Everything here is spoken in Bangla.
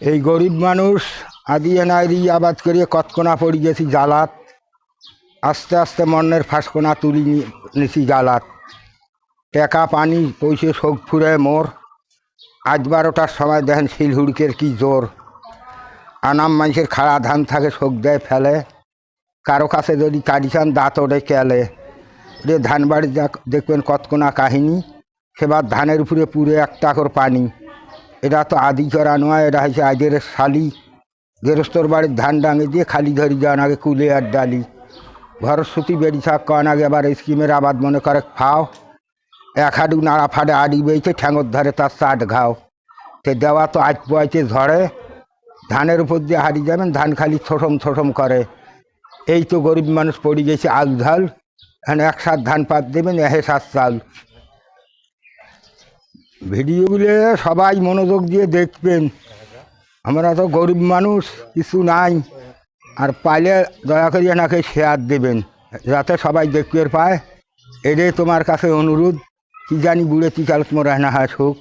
এই গরিব মানুষ আদি এনাইরি আবাদ করিয়ে কতকোনা পড়ে গেছি জালাত। আস্তে আস্তে মন্নের ফাঁসকোনা তুলি নিছি জালাত। টেকা পানি পয়সে শোক ফুরে মোর। আজ বারোটার সময় দেখেন শিলহুড়কের কি জোর। আনাম মানুষের খাড়া ধান থাকে শোক দেয় ফেলে। কারও কাছে যদি কাটিছান দাঁত ওড়ে কেলে রে ধান বাড়ি দেখ- দেখবেন কতকোনা কাহিনী। সেবার ধানের উপরে পুরে একটা করে পানি। এটা তো আদি করা নয়, এটা হচ্ছে আজের শালি। গেরস্তর বাড়ির ধান ডাঙে দিয়ে খালি ধরি যান আগে কুলে আর ডালি। ভরস্বতী বেড়ি থাক কন আগে আবার স্কিমের আবাদ মনে করে ফাও এক হাডু নাড়া ফাড়ে আড়ি বেয়েছে ঠ্যাঙর ধারে তার চাট ঘাও। সে দেওয়া তো আজ বয়ছে ঝড়ে ধানের উপর দিয়ে হারিয়ে যাবেন, ধান খালি ছোটম ছোটম করে। এই তো গরিব মানুষ পড়ে গেছে আগ ঝাল এখন এক সাত ধান পাত দেবেন, এহে সাত চাল ভিডিওগুলো সবাই মনোযোগ দিয়ে দেখবেন। আমরা তো গরিব মানুষ, কিছু নাই। আর পাইলে দয়া করে এনাকে শেয়ার দেবেন, যাতে সবাই দেখতে পায়। এটাই তোমার কাছে অনুরোধ। কি জানি বুড়ে তিকাল মোরা না হয় সুখ